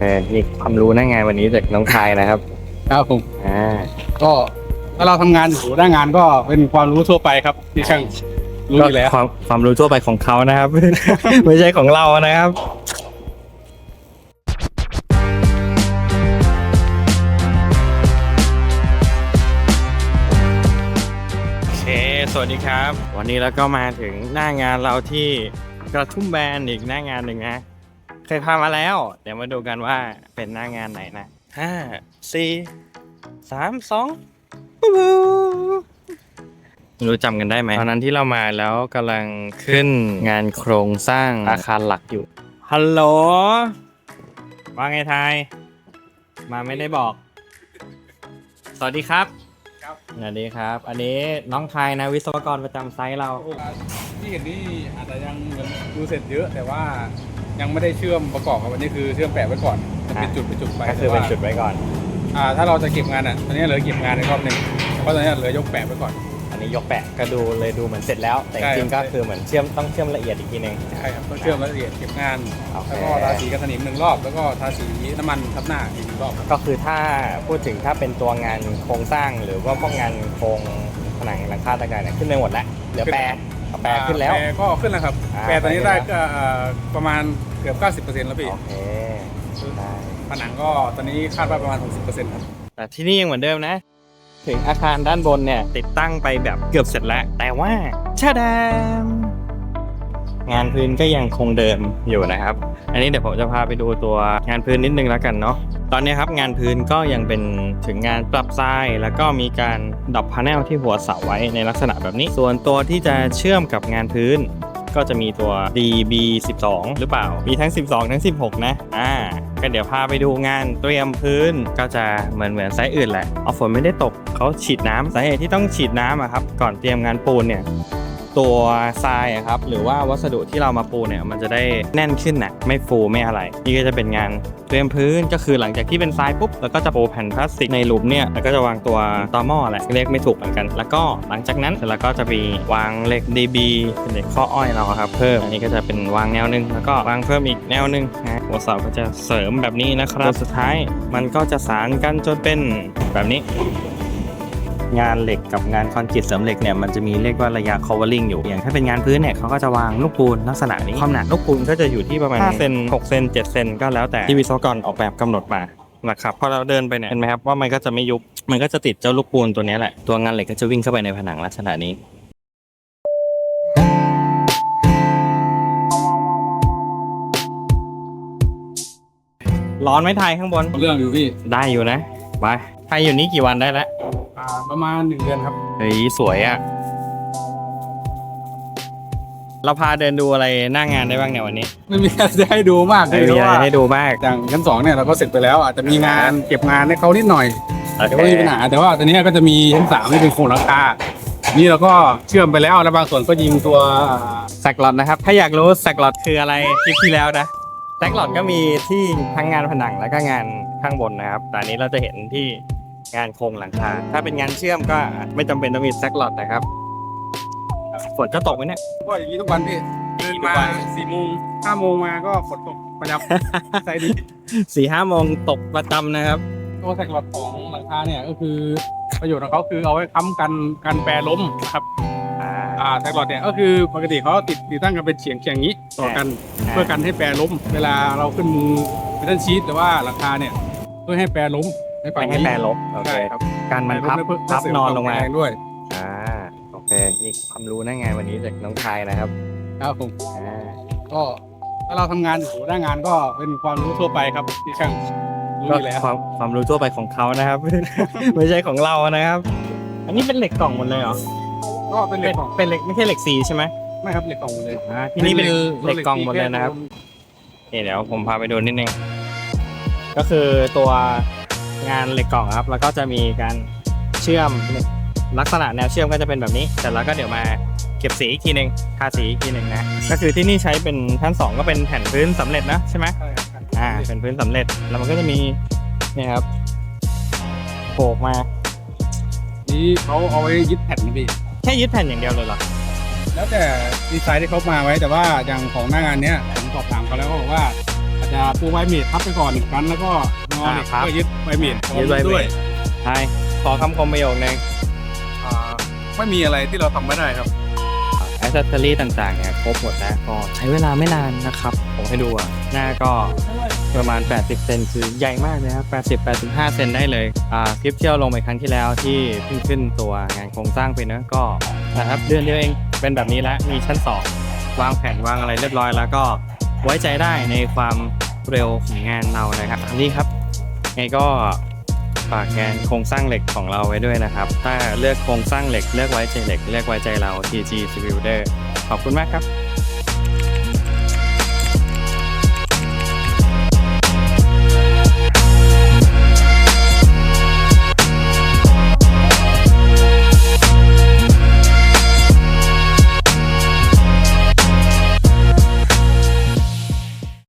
เออนี่ความรู้หน้างานวันนี้จากน้องทายนะครับ ครับผมอ่า ก็ถ้าเราทำงานอยู่หน้างานก็เป็นความรู้ทั่วไปครับ ที่ช่างรู้อยู่แล้ว ก็ความความรู้ทั่วไปของเขานะครับ ไม่ใช่ของเรานะครับ โอเค สวัสดีครับ วันนี้เราก็มาถึงหน้างานเราที่กระทุ่มแบนอีกหน้างานหนึ่งนะ เคยพามาแล้ว เดี๋ยวมาดูกันว่าเป็นหน้างานไหนนะห้าสี่สามสองปุ๊บไม่รู้จำกันได้ไหมตอนนั้นที่เรามาแล้วกำลังขึ้นงานโครงสร้างอาคารหลักอยู่ ฮัลโหล ว่าไงไทยมาไม่ได้บอก สวัสดีครับ ครับ สวัสดีครับ อันนี้น้องไทยนะวิศวกรประจำไซต์เรา ที่เห็นนี่อาจจะยังเหมือนดูเสร็จเยอะแต่ว่า ยังไม่ได้เชื่อมประกอบครับวันนี้คือเชื่อมแปะไว้ก่อนจะเป็นอะจุดเป็นจุดไปก็คือเป็นแต่ว่าจุดไว้ก่อนอ่าถ้าเราจะเก็บงานอะตอนนี้เหลือเก็บงานในรอบหนึ่งเพราะตอนนี้เหลือยกแปะไว้ก่อน อันนี้ยกแปะก็ดูเลยดูเหมือนเสร็จแล้ว แต่จใช่ริงๆครัก็บคือเหมือนเชื่อมต้องเชื่อมละเอียดอีกทีหนึงใช่ครับต้องเชื่อมรายละเอียดเก็บงานโอเคแล้วก็ทาสีกันสนิมหนึ่งรอบ แล้วก็ทาสีน้ำมันทับหน้าอีกหนึ่งรอบครับก็คือถ้าพูดถึงถ้าเป็นตัวงานโครงสร้างหรือว่าพวกงานโครงผนังหลังคาต่างๆเนี่ยขึ้นไปหมดแล้วเหลือแปรเอาแปรขึ้นแล้วแปรก็ขึ้นแล้วครับอ่าแปรตอนนี้แปรได้ขึ้นแล้วก็เอ่อประมาณเกือบ 90%แล้วพี่ โอเคได้ผนังก็ตอนนี้คาดว่าประมาณ 60%ครับ แต่ที่นี่ยังเหมือนเดิมนะ ถึงอาคารด้านบนเนี่ย ติดตั้งไปแบบเกือบเสร็จแล้ว แต่ว่าชาดามงานพื้นก็ยังคงเดิมอยู่นะครับ อันนี้เดี๋ยวผมจะพาไปดูตัวงานพื้นนิดนึงแล้วกันเนาะตอนนี้ครับงานพื้นก็ยังเป็นถึงงานปรับทรายแล้วก็มีการดับพาเนลที่หัวเสาไว้ในลักษณะแบบนี้ ส่วนตัวที่จะเชื่อมกับงานพื้น ก็จะมีตัว DB12 หรือเปล่า มีทั้ง 12 ทั้ง 16 นะ อ่า ก็เดี๋ยวพาไปดูงานเตรียมพื้นก็จะเหมือนเหมือนไซต์อื่นแหละเอาฝนไม่ได้ตกเขาฉีดน้ำสาเหตุที่ต้องฉีดน้ำอะครับ ก่อนเตรียมงานปูนเนี่ย ตัวทรายอะครับหรือว่าวัสดุที่เรามาปูเนี่ยมันจะได้แน่นขึ้นนะไม่ฟูไม่อะไร นี่ก็จะเป็นงานเตรียมพื้นก็คือหลังจากที่เป็นทรายปุ๊บแล้วก็จะปูแผ่นพลาสติกในหลุมเนี่ยแล้วก็จะวางตัวตอหม้อแหละเรียกไม่ถูกเหมือนกัน แล้วก็หลังจากนั้นแล้วก็จะมีวางเหล็ก DB เป็นเหล็กข้ออ้อยเราครับเพิ่มอันนี้ก็จะเป็นวางแนวนึงแล้วก็วางเพิ่มอีกแนวนึงนะหัวเสาก็จะเสริมแบบนี้นะครับสุดท้ายมันก็จะสานกันจนเป็นแบบนี้ งานเหล็กกับงานคอนกรีตเสริมเหล็กเนี่ยมันจะมีเรียกว่าระยะ covering อยู่ อย่างถ้าเป็นงานพื้นเนี่ยเขาก็จะวางลูกปูนลักษณะนี้ ความหนาลูกปูนก็จะอยู่ที่ประมาณ5เซน6เซน7เซนก็แล้วแต่ที่วิศวกรออกแบบกำหนดมานะครับพอเราเดินไปเนี่ยเห็นไหมครับว่ามันก็จะไม่ยุบมันก็จะติดเจ้าลูกปูนตัวเนี้ยแหละตัวงานเหล็กก็จะวิ่งเข้าไปในผนังลักษณะนี้ร้อนไหมไทยข้างบน เรื่องอยู่พี่ ได้อยู่นะ ไปไทยอยู่นี่กี่วันได้แล้ว อ่าประมาณ1เดือนครับ เฮ้ยสวยอะ่ะเราพาเดินดูอะไรหน้างานได้บ้างเนี่ยวันนี้ไม่มีอะไรจะให้ดูมากเลไม่ยเพมีราะอะไรว่าให้ดูมากอย่างชั้นสองเนี่ยเราก็เสร็จไปแล้วอาจจะมีงานเก็บงานให้เขานิดหน่อยโอแต่เคก็ไม่มีปัญหาแต่ว่าตอนนี้ก็จะมีชั้นสามที่เป็นโครงหลังคานี่เราก็เชื่อมไปแล้วแล้วบางส่วนก็ยิงตัวแซกลอดนะครับ ถ้าอยากรู้แซกลอดคืออะไรคลิปที่แล้วนะแซกลอดก็มีที่ทั้งงานผนังแล้วก็งานข้างบนนะครับแต่อันนี้เราจะเห็นที่ งานโครงหลังคา ถ้าเป็นงานเชื่อมก็ไม่จำเป็นต้องมีแซกลอดนะครับ ฝนจะตกไหมเนี่ย ก็อย่างนี้ทุกวันพี่เดินมาสี่โมงห้าโมงมาก็ฝนตกประจำใจดีสี่ห้าโมงตกประจำนะครับ ตัวแท็กหลอดของหลังคาเนี่ยก็คือประโยชน์ของเขาคือเอาไว้ค้ำกันกันแปรล้มนะครับอ่าอ่าแท็กหลอดเนี่ยก็คือปกติเขาติดติดตั้งกันเป็นเฉียงเฉียงนี้ต่อกันอ่าเพื่อกันให้แปรล้ม เวลาเราขึ้นมุงเมทัลชีตหรือว่าหลังคาเนี่ยเพื่อให้แปรล้ม ในฝั่ไม่งให้นี้แปรลบโอเคใช่ครับการมันพับแปรล้มพับเพื่เสรินอนลงมาควแรงด้วยอ่าโอเคนี่ความรู้หน้างานวันนี้จากน้องทายนะครับครับผม อ่า ก็ถ้าเราทำงานอยู่หน้างานก็เป็นความรู้ทั่วไปครับที่ช่างรู้ก็อยู่แล้วความความรู้ทั่วไปของเขานะครับ ไม่ใช่ของเรานะครับ อันนี้เป็นเหล็กกล่องหมดเลยเหรอก็เป็นเหล็กกล่องเป็นเหล็กไม่ใช่เหล็กสีใช่ไหมไม่ครับเหล็กกล่องหมดเลย อ่าที่นี่เป็นเหล็กกล่องหมดเลยนะครับ นี่เดี๋ยวผมพาไปดูนิดนึง ก็คือตัว งานเหล็กกล่องครับ แล้วก็จะมีการเชื่อมลักษณะแนวเชื่อมก็จะเป็นแบบนี้เสร็จแล้วก็เดี๋ยวมาเก็บสีอีกทีหนึ่งทาสีอีกทีหนึ่งนะ ก็คือที่นี่ใช้เป็นชั้นสองก็เป็นแผ่นพื้นสำเร็จนะใช่ไหมใช่ครับอ่าเป็นพื้นสำเร็จ แล้วมันก็จะมีเนี่ยครับโผล่มา นี่เขาเอาไว้ยึดแผ่นนะพี่แค่ยึดแผ่นอย่างเดียวเลยเหรอ แล้วแต่ดีไซน์ที่เขามาไว้แต่ว่าอย่างของหน้างานเนี้ยผมสอบถามเขาแล้วเขาบอกว่าอาจจะปูไวเมดทับไปก่อนกันแล้วก็ งอเหล็กอ่าครับ ก็ยึดไวเมดยึดไวเมดด้วยใช่ขอคำคมประโยคนึงอ่าไม่มีอะไรที่เราทำไม่ได้ครับแอคเซสซอรี่ต่างๆเนี่ยครบหมดนะก็ใช้เวลาไม่นานนะครับ ผมให้ดูอะ หน้าก็ประมาณ 80 เซนคือใหญ่มากเลยครับ80 85 เซนได้เลย อ่าคลิปเที่ยวลงไปครั้งที่แล้วที่เพิ่งขึ้นตัวงานโครงสร้างไปเนอะก็นะครับเดือนเดียวเองเป็นแบบนี้แล้วมีชั้น 2 วางแผนวางอะไรเรียบร้อยแล้วก็ไว้ใจได้ในความเร็วของงานเรานะครับอันนี้ครับ ไงก็ฝากงานโครงสร้างเหล็กของเราไว้ด้วยนะครับ ถ้าเลือกโครงสร้างเหล็กเลือกไว้ใจเหล็กเลือกไว้ใจเรา TG Builder ขอบคุณมากครับ